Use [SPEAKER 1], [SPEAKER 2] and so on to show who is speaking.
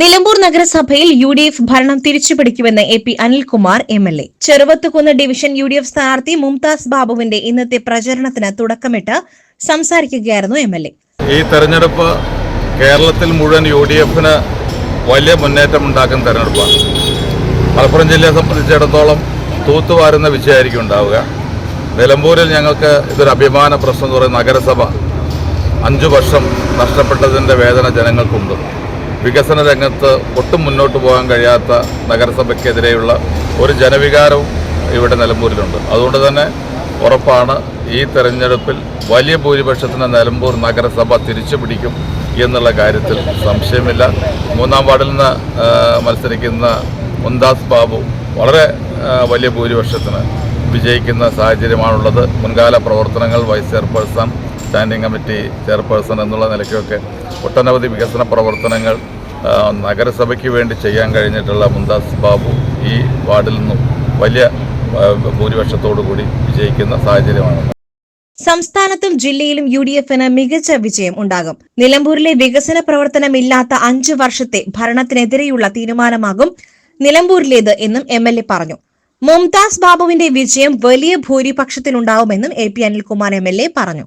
[SPEAKER 1] നിലമ്പൂർ നഗരസഭയിൽ U D F ഭരണം തിരിച്ചുപിടിക്കുമെന്ന് A P Anilkumar M L A. Cheruvathukunnu division U D F സ്ഥാനാർത്ഥി മുംതാസ് ബാബുവിന്റെ ഇന്നത്തെ പ്രചരണത്തിന് തുടക്കമിട്ട് സംസാരിക്കുകയായിരുന്നു എം എൽ എ.
[SPEAKER 2] ഈ തെരഞ്ഞെടുപ്പ് കേരളത്തിൽ മുഴുവൻ യു ഡി എഫിന് വലിയ മുന്നേറ്റം ഉണ്ടാക്കുന്ന തെരഞ്ഞെടുപ്പാണ്. മലപ്പുറം ജില്ലയെ സംബന്ധിച്ചിടത്തോളം തൂത്തുവാരുന്ന വിജയമായിരിക്കും ഉണ്ടാവുക. നിലമ്പൂരിൽ ഞങ്ങൾക്ക് ഇതൊരു അഭിമാന പ്രശ്നം എന്ന് പറയുന്ന നഗരസഭ അഞ്ചു വർഷം നഷ്ടപ്പെട്ടതിന്റെ വേദന ജനങ്ങൾക്കുണ്ട്. വികസന രംഗത്ത് ഒട്ടും മുന്നോട്ട് പോകാൻ കഴിയാത്ത നഗരസഭയ്ക്കെതിരെയുള്ള ഒരു ജനവികാരവും ഇവിടെ നിലമ്പൂരിലുണ്ട്. അതുകൊണ്ട് തന്നെ ഉറപ്പാണ് ഈ തെരഞ്ഞെടുപ്പിൽ വലിയ ഭൂരിപക്ഷത്തിന് നിലമ്പൂർ നഗരസഭ തിരിച്ചു പിടിക്കും എന്നുള്ള കാര്യത്തിൽ സംശയമില്ല. മൂന്നാം വാർഡിൽ നിന്ന് മത്സരിക്കുന്ന മുന്താസ് ബാബു വളരെ വലിയ ഭൂരിപക്ഷത്തിന് വിജയിക്കുന്ന സാഹചര്യമാണുള്ളത്. മുൻകാല പ്രവർത്തനങ്ങൾ vice chairperson standing committee chairperson എന്നുള്ള നിലയ്ക്കൊക്കെ ഒട്ടനവധി വികസന പ്രവർത്തനങ്ങൾ നഗരസഭയ്ക്ക് വേണ്ടി ചെയ്യാൻ കഴിഞ്ഞിട്ടുള്ള മുന്താസ് ബാബു ഈ വാർഡിൽ നിന്നും വലിയ ഭൂരിപക്ഷത്തോടു കൂടി വിജയിക്കുന്ന സാഹചര്യമാണ്.
[SPEAKER 1] സംസ്ഥാനത്തും ജില്ലയിലും യു ഡി എഫിന് മികച്ച വിജയം ഉണ്ടാകും. നിലമ്പൂരിലെ വികസന പ്രവർത്തനമില്ലാത്ത അഞ്ചു വർഷത്തെ ഭരണത്തിനെതിരെയുള്ള തീരുമാനമാകും നിലമ്പൂരിലേത് എന്നും എം എൽ എ പറഞ്ഞു. മുംതാസ് ബാബുവിന്റെ വിജയം വലിയ ഭൂരിപക്ഷത്തിലുണ്ടാവുമെന്നും A P Anilkumar M L A പറഞ്ഞു.